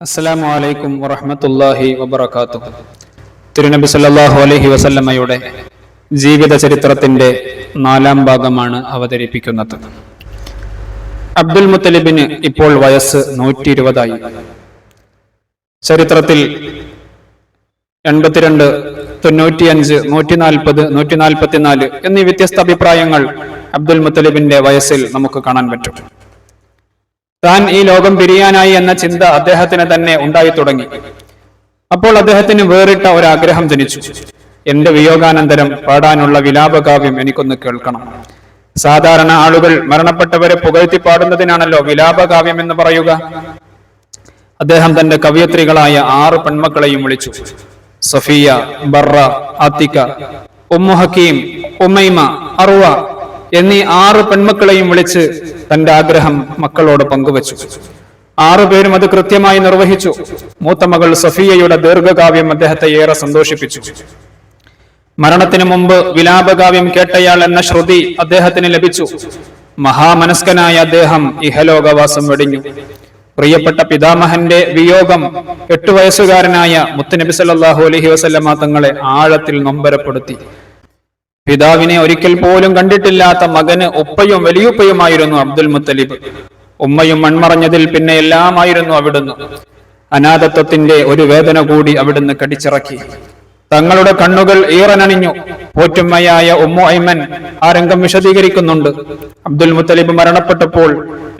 അസ്സലാമു അലൈക്കും വറഹമത്തല്ലാഹി വബറകാതുഹു. തിരുനബി സല്ലാഹു അലഹി വസല്ലമ്മയുടെ ജീവിത ചരിത്രത്തിന്റെ നാലാം ഭാഗമാണ് അവതരിപ്പിക്കുന്നത്. അബ്ദുൽ മുത്തലിബിന് ഇപ്പോൾ വയസ്സ് നൂറ്റി ഇരുപതായി ചരിത്രത്തിൽ എൺപത്തിരണ്ട് തൊണ്ണൂറ്റിയഞ്ച് നൂറ്റി നാൽപ്പത് നൂറ്റി നാൽപ്പത്തിനാല് എന്നീ വ്യത്യസ്ത അഭിപ്രായങ്ങൾ അബ്ദുൽ മുത്തലിബിന്റെ വയസ്സിൽ നമുക്ക് കാണാൻ പറ്റും. താൻ ഈ ലോകം പിരിയാനായി എന്ന ചിന്ത അദ്ദേഹത്തിന് തന്നെ ഉണ്ടായി തുടങ്ങി. അപ്പോൾ അദ്ദേഹത്തിന് വേറിട്ട ഒരാഗ്രഹം ജനിച്ചു. എന്റെ വിയോഗാനന്തരം പാടാനുള്ള വിലാപകാവ്യം എനിക്കൊന്ന് കേൾക്കണം. സാധാരണ ആളുകൾ മരണപ്പെട്ടവരെ പുകഴ്ത്തി പാടുന്നതിനാണല്ലോ വിലാപകാവ്യം എന്ന് പറയുക. അദ്ദേഹം തന്റെ കവയത്രികളായ ആറ് പെൺമക്കളെയും വിളിച്ചു. Safiyya Barra Atika Ummu Hakim Umaima Arwa എന്നീ ആറ് പെൺമക്കളെയും വിളിച്ച് തന്റെ ആഗ്രഹം മക്കളോട് പങ്കുവച്ചു. ആറുപേരും അത് കൃത്യമായി നിർവഹിച്ചു. മൂത്ത മകൾ സഫിയയുടെ ദീർഘകാവ്യം അദ്ദേഹത്തെ ഏറെ സന്തോഷിപ്പിച്ചു. മരണത്തിന് മുമ്പ് വിലാപകാവ്യം കേട്ടയാൾ എന്ന ശ്രുതി അദ്ദേഹത്തിന് ലഭിച്ചു. മഹാമനസ്കനായ അദ്ദേഹം ഇഹലോകവാസം വെടിഞ്ഞു. പ്രിയപ്പെട്ട പിതാമഹന്റെ വിയോഗം എട്ടു വയസ്സുകാരനായ മുത്തുനബി സല്ലാഹു അലഹി വസല്ലമ തങ്ങളെ ആഴത്തിൽ നൊമ്പരപ്പെടുത്തി. പിതാവിനെ ഒരിക്കൽ പോലും കണ്ടിട്ടില്ലാത്ത മകന് ഉപ്പയും വലിയുപ്പയുമായിരുന്നു അബ്ദുൽ മുത്തലിബ്. ഉമ്മയും മൺമറഞ്ഞതിൽ പിന്നെ എല്ലാമായിരുന്നു അവിടുന്ന്. അനാഥത്വത്തിന്റെ ഒരു വേദന കൂടി അവിടുന്ന് കടിച്ചിറക്കി. തങ്ങളുടെ കണ്ണുകൾ ഈറനണിഞ്ഞു. പോറ്റുമ്മയായ ഉമ്മു ഐമൻ ആ രംഗം വിശദീകരിക്കുന്നുണ്ട്. അബ്ദുൽ മുത്തലിബ് മരണപ്പെട്ടപ്പോൾ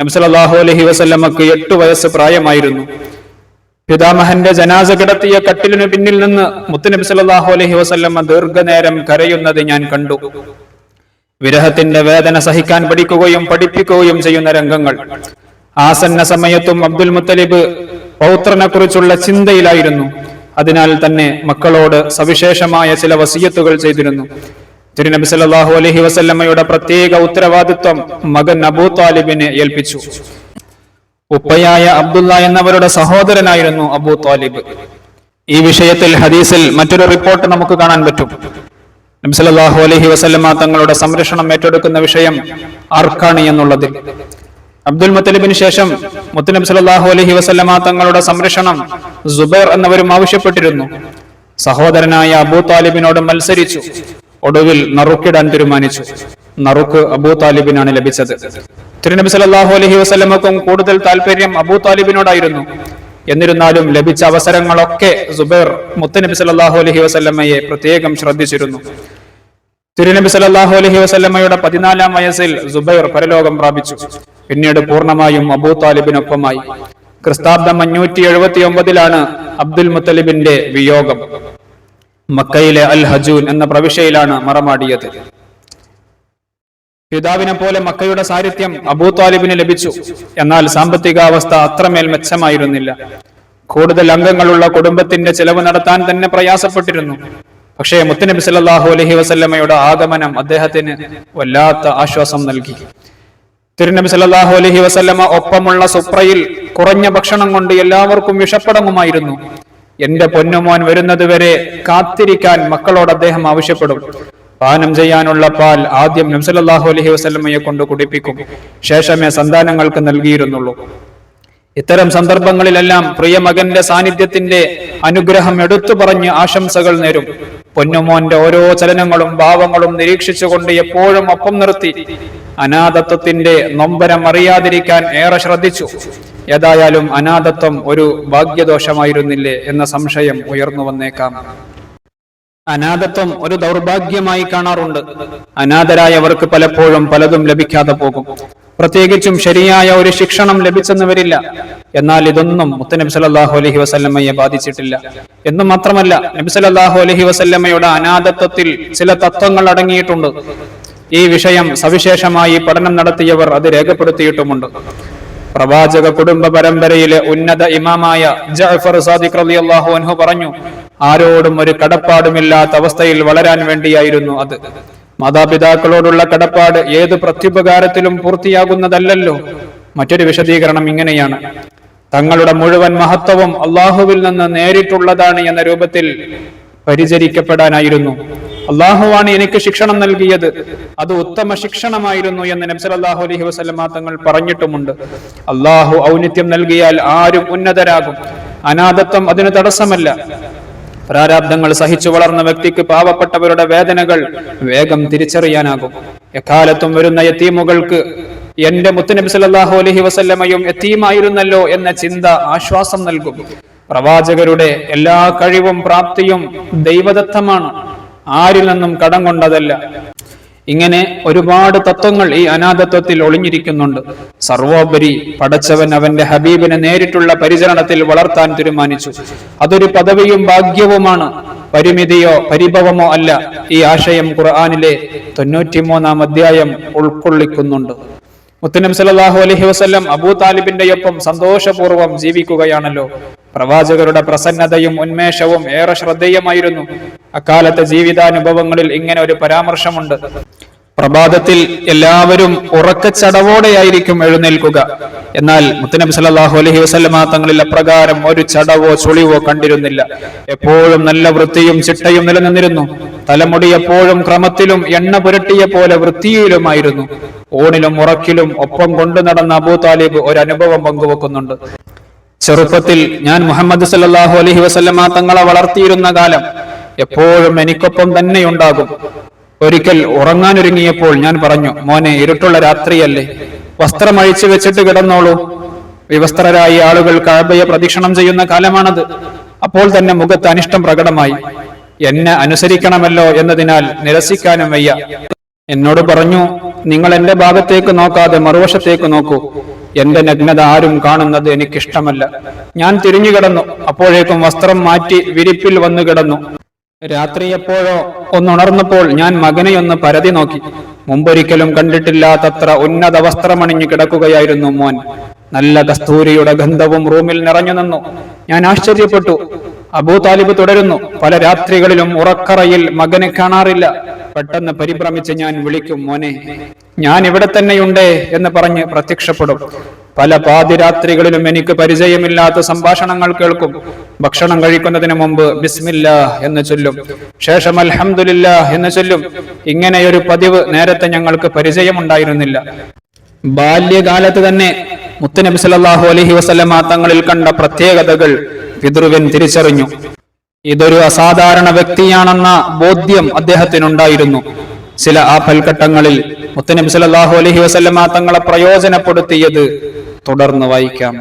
നബ്സലാഹു അലഹി വസല്ലമക്ക് എട്ടു വയസ്സ് പ്രായമായിരുന്നു. പിതാമഹന്റെ ജനാസ കിടത്തിയ കട്ടിലിനു പിന്നിൽ നിന്ന് മുത്തുനബി സല്ലാഹു അലഹി വസല്ലമ ദീർഘനേരം കരയുന്നത് ഞാൻ കണ്ടു. വിരഹത്തിന്റെ വേദന സഹിക്കാൻ പഠിക്കുകയും പഠിപ്പിക്കുകയും ചെയ്യുന്ന രംഗങ്ങൾ. ആസന്ന സമയത്തും അബ്ദുൽ മുത്തലിബ് പൗത്രനെ കുറിച്ചുള്ള ചിന്തയിലായിരുന്നു. അതിനാൽ തന്നെ മക്കളോട് സവിശേഷമായ ചില വസീയത്തുകൾ ചെയ്തിരുന്നു. തിരുനബി സല്ലാഹു അലഹി വസല്ലമയുടെ പ്രത്യേക ഉത്തരവാദിത്വം മകൻ അബൂ താലിബിനെ ഏൽപ്പിച്ചു. ഉപ്പയായ അബ്ദുല്ല എന്നവരുടെ സഹോദരനായിരുന്നു അബൂ താലിബ് ഈ വിഷയത്തിൽ ഹദീസിൽ മറ്റൊരു റിപ്പോർട്ട് നമുക്ക് കാണാൻ പറ്റും. നബ്സലാഹു അലഹി വസല്ലമ തങ്ങളുടെ സംരക്ഷണം ഏറ്റെടുക്കുന്ന വിഷയം ആർക്കാണ് എന്നുള്ളത്. അബ്ദുൽ മുത്തലിബിന് ശേഷം മുത്തനബ് സലാഹു അലഹി വസല്ലമ തങ്ങളുടെ സംരക്ഷണം സുബൈർ എന്നവരും ആവശ്യപ്പെട്ടിരുന്നു. സഹോദരനായ അബൂ താലിബിനോട് മത്സരിച്ചു. ഒടുവിൽ നറുക്കിടാൻ തീരുമാനിച്ചു. നറുക്ക് അബൂ താലിബിനാണ് ലഭിച്ചത്. തിരുനബി സല്ലല്ലാഹു അലഹി വസ്ലമക്കും കൂടുതൽ താല്പര്യം അബൂ താലിബിനോടായിരുന്നു. എന്നിരുന്നാലും ലഭിച്ച അവസരങ്ങളൊക്കെ സുബൈർ മുത്തനബി സല്ലല്ലാഹു അലഹി വസല്ലമയെ പ്രത്യേകം ശ്രദ്ധിച്ചിരുന്നു. തിരുനബി സല്ലല്ലാഹു അലഹി വസല്ലമയുടെ പതിനാലാം വയസ്സിൽ സുബൈർ പരലോകം പ്രാപിച്ചു. പിന്നീട് പൂർണമായും അബൂ താലിബിനൊപ്പമായി. ക്രിസ്താബ്ദം അഞ്ഞൂറ്റി എഴുപത്തി ഒമ്പതിലാണ് അബ്ദുൽ മുത്തലിബിന്റെ വിയോഗം. മക്കയിലെ അൽ ഹജൂൻ എന്ന പ്രവിശ്യയിലാണ് മറമാടിയത്. പിതാവിനെ പോലെ മക്കയുടെ സാന്നിധ്യം അബൂ താലിബിന് ലഭിച്ചു. എന്നാൽ സാമ്പത്തികാവസ്ഥ അത്രമേൽ മെച്ചമായിരുന്നില്ല. കൂടുതൽ അംഗങ്ങളുള്ള കുടുംബത്തിന്റെ ചെലവ് നടത്താൻ തന്നെ പ്രയാസപ്പെട്ടിരുന്നു. പക്ഷേ മുത്തനബി സല്ലാഹു അലഹി വസല്ലമ്മയുടെ ആഗമനം അദ്ദേഹത്തിന് വല്ലാത്ത ആശ്വാസം നൽകി. തിരുനബി സല്ലാഹു അലഹി വസല്ലമ്മ ഒപ്പമുള്ള സുപ്രയിൽ കുറഞ്ഞ ഭക്ഷണം കൊണ്ട് എല്ലാവർക്കും വിഷപ്പടങ്ങുമായിരുന്നു. എന്റെ പൊന്നുമോൻ വരുന്നതുവരെ കാത്തിരിക്കാൻ മക്കളോട് അദ്ദേഹം ആവശ്യപ്പെടും. പാനം ചെയ്യാനുള്ള പാൽ ആദ്യം നംസലല്ലാഹു അലഹി വസ്ലമയെ കൊണ്ട് കുടിപ്പിക്കും. ശേഷമേ സന്താനങ്ങൾക്ക് നൽകിയിരുന്നുള്ളൂ. ഇത്തരം സന്ദർഭങ്ങളിലെല്ലാം പ്രിയ മകന്റെ സാന്നിധ്യത്തിന്റെ അനുഗ്രഹം എടുത്തു പറഞ്ഞ് ആശംസകൾ നേരും. പൊന്നുമോന്റെ ഓരോ ചലനങ്ങളും ഭാവങ്ങളും നിരീക്ഷിച്ചുകൊണ്ട് എപ്പോഴും ഒപ്പം നിർത്തി. അനാഥത്വത്തിന്റെ നൊമ്പരം അറിയാതിരിക്കാൻ ഏറെ ശ്രദ്ധിച്ചു. ഏതായാലും അനാഥത്വം ഒരു ഭാഗ്യദോഷമായിരുന്നില്ലേ എന്ന സംശയം ഉയർന്നു വന്നേക്കാം. അനാഥത്വം ഒരു ദൗർഭാഗ്യമായി കാണാറുണ്ട്. അനാഥരായവർക്ക് പലപ്പോഴും പലതും ലഭിക്കാതെ പോകും. പ്രത്യേകിച്ചും ശരിയായ ഒരു ശിക്ഷണം ലഭിച്ചെന്ന് വരില്ല. എന്നാൽ ഇതൊന്നും മുത്തനബി സല്ലല്ലാഹു അലഹി വസല്ലമ്മയെ ബാധിച്ചിട്ടില്ല. എന്ന് മാത്രമല്ല നബി സല്ലല്ലാഹു അലഹി വസല്ലമ്മയുടെ അനാഥത്വത്തിൽ ചില തത്വങ്ങൾ അടങ്ങിയിട്ടുണ്ട്. ഈ വിഷയം സവിശേഷമായി പഠനം നടത്തിയവർ അത് രേഖപ്പെടുത്തിയിട്ടുമുണ്ട്. പ്രവാചക കുടുംബ പരമ്പരയിലെ ഉന്നത ഇമാമായ ജഅഫർ സാദിഖ് റളിയല്ലാഹു അൻഹു പറഞ്ഞു ആരോടും ഒരു കടപ്പാടുമില്ലാത്ത അവസ്ഥയിൽ വളരാൻ വേണ്ടിയായിരുന്നു അത്. മാതാപിതാക്കളോടുള്ള കടപ്പാട് ഏത് പ്രത്യുപകാരത്തിലും പൂർത്തിയാകുന്നതല്ലല്ലോ. മറ്റൊരു വിശദീകരണം ഇങ്ങനെയാണ്. തങ്ങളുടെ മുഴുവൻ മഹത്വവും അള്ളാഹുവിൽ നിന്ന് നേരിട്ടുള്ളതാണ് എന്ന രൂപത്തിൽ പരിചരിക്കപ്പെടാനായിരുന്നു. അള്ളാഹുവാണ് എനിക്ക് ശിക്ഷണം നൽകിയത്. അത് ഉത്തമ ശിക്ഷണമായിരുന്നു എന്ന് നബ്സലാഹു അലഹി വസല്ലമ തങ്ങൾ പറഞ്ഞിട്ടുമുണ്ട്. അള്ളാഹു ഔന്നിത്യം നൽകിയാൽ ആരും ഉന്നതരാകും. അനാഥത്വം അതിന് തടസ്സമല്ല. പ്രാരാബ്ദങ്ങൾ സഹിച്ചു വളർന്ന വ്യക്തിക്ക് പാവപ്പെട്ടവരുടെ വേദനകൾ വേഗം തിരിച്ചറിയാനാകും. എക്കാലത്തും വരുന്ന യത്തീമുകൾക്ക് എന്റെ മുത്തുനബി സല്ലാഹു അലഹി വസല്ലമയും എത്തീമായിരുന്നല്ലോ എന്ന ചിന്ത ആശ്വാസം നൽകും. പ്രവാചകരുടെ എല്ലാ കഴിവും പ്രാപ്തിയും ദൈവദത്തമാണ്. ആരിൽ നിന്നും കടം കൊണ്ടതല്ല. ഇങ്ങനെ ഒരുപാട് തത്വങ്ങൾ ഈ അനാഥത്വത്തിൽ ഒളിഞ്ഞിരിക്കുന്നുണ്ട്. സർവോപരി പടച്ചവൻ അവന്റെ ഹബീബിനെ നേരിട്ടുള്ള പരിചരണത്തിൽ വളർത്താൻ തീരുമാനിച്ചു. അതൊരു പദവിയും ഭാഗ്യവുമാണ്. പരിമിതിയോ പരിഭവമോ അല്ല ഈ ആശയം ഖുർആാനിലെ തൊണ്ണൂറ്റിമൂന്നാം അധ്യായം ഉൾക്കൊള്ളിക്കുന്നുണ്ട്. മുത്തനം സല്ലല്ലാഹു അലഹി വസല്ലം അബൂ താലിബിന്റെ ഒപ്പം സന്തോഷപൂർവം ജീവിക്കുകയാണല്ലോ. പ്രവാചകരുടെ പ്രസന്നതയും ഉന്മേഷവും ഏറെ ശ്രദ്ധേയമായിരുന്നു. അക്കാലത്തെ ജീവിതാനുഭവങ്ങളിൽ ഇങ്ങനെ ഒരു പരാമർശമുണ്ട്. പ്രഭാതത്തിൽ എല്ലാവരും ഉറക്കച്ചടവോടെയായിരിക്കും എഴുന്നേൽക്കുക. എന്നാൽ മുത്തനബി സല്ലാഹു അലഹി വസല്ലമ തങ്ങളിൽ അപ്രകാരം ഒരു ചടവോ ചുളിവോ കണ്ടിരുന്നില്ല. എപ്പോഴും നല്ല വൃത്തിയും ചിട്ടയും നിലനിന്നിരുന്നു. തലമുടി എപ്പോഴും ക്രമത്തിലും എണ്ണ പുരട്ടിയ പോലെ വൃത്തിയിലുമായിരുന്നു. ഓണിലും ഉറക്കിലും ഒപ്പം കൊണ്ടു നടന്ന അബൂ താലിബ് ഒരു അനുഭവം പങ്കുവെക്കുന്നുണ്ട്. ചെറുപ്പത്തിൽ ഞാൻ മുഹമ്മദ് സല്ലാഹു അലഹി വസല്ലമ തങ്ങളെ വളർത്തിയിരുന്ന കാലം എപ്പോഴും എനിക്കൊപ്പം തന്നെ ഉണ്ടാകും. ഒരിക്കൽ ഉറങ്ങാനൊരുങ്ങിയപ്പോൾ ഞാൻ പറഞ്ഞു മോനെ ഇരുട്ടുള്ള രാത്രിയല്ലേ. വസ്ത്രം അഴിച്ചു വെച്ചിട്ട് കിടന്നോളൂ. വിവസ്ത്രരായി ആളുകൾ കഴബയെ പ്രദീക്ഷണം ചെയ്യുന്ന കാലമാണത്. അപ്പോൾ തന്നെ മുഖത്ത് അനിഷ്ടം പ്രകടമായി. എന്നെ അനുസരിക്കണമല്ലോ എന്നതിനാൽ നിരസിക്കാനും വയ്യ. എന്നോട് പറഞ്ഞു നിങ്ങൾ എന്റെ ഭാഗത്തേക്ക് നോക്കാതെ മറുവശത്തേക്ക് നോക്കൂ. എന്റെ നഗ്നത ആരും കാണുന്നത് എനിക്കിഷ്ടമല്ല. ഞാൻ തിരിഞ്ഞു കിടന്നു. അപ്പോഴേക്കും വസ്ത്രം മാറ്റി വിരിപ്പിൽ വന്നു കിടന്നു. രാത്രി എപ്പോഴോ ഒന്നുണർന്നപ്പോൾ ഞാൻ മകനെയൊന്ന് പരതി നോക്കി. മുമ്പൊരിക്കലും കണ്ടിട്ടില്ലാത്തത്ര ഉന്നത വസ്ത്രമണിഞ്ഞു കിടക്കുകയായിരുന്നു മോൻ. നല്ല കസ്തൂരിയുടെ ഗന്ധവും റൂമിൽ നിറഞ്ഞു നിന്നു. ഞാൻ ആശ്ചര്യപ്പെട്ടു. അബൂ താലിബ് തുടരുന്നു. പല രാത്രികളിലും ഉറക്കറയിൽ മകനെ കാണാറില്ല. പെട്ടെന്ന് പരിഭ്രമിച്ച് ഞാൻ വിളിക്കും മോനെ. ഞാൻ ഇവിടെ തന്നെയുണ്ട് എന്ന് പറഞ്ഞ് പ്രത്യക്ഷപ്പെടും. പല പാതിരാത്രികളിലും എനിക്ക് പരിചയമില്ലാത്ത സംഭാഷണങ്ങൾ കേൾക്കും. ഭക്ഷണം കഴിക്കുന്നതിന് മുമ്പ് ബിസ്മില്ല എന്ന് ചൊല്ലും. ശേഷം അൽഹംദുലില്ല എന്ന് ചൊല്ലും. ഇങ്ങനെയൊരു പതിവ് നേരത്തെ ഞങ്ങൾക്ക് പരിചയമുണ്ടായിരുന്നില്ല. ബാല്യകാലത്ത് തന്നെ മുത്തനബി സല്ലല്ലാഹു അലഹി വസല്ലമ തങ്ങളിൽ കണ്ട പ്രത്യേകതകൾ പിതൃവൻ തിരിച്ചറിഞ്ഞു. ഇതൊരു അസാധാരണ വ്യക്തിയാണെന്ന ബോധ്യം അദ്ദേഹത്തിനുണ്ടായിരുന്നു. ചില ആ ഫൽഘട്ടങ്ങളിൽ മുത്തനബി സല്ലല്ലാഹു അലൈഹി വസല്ലമ തങ്ങളെ പ്രയോജനപ്പെടുത്തിയത് തുടർന്ന് വായിക്കാം.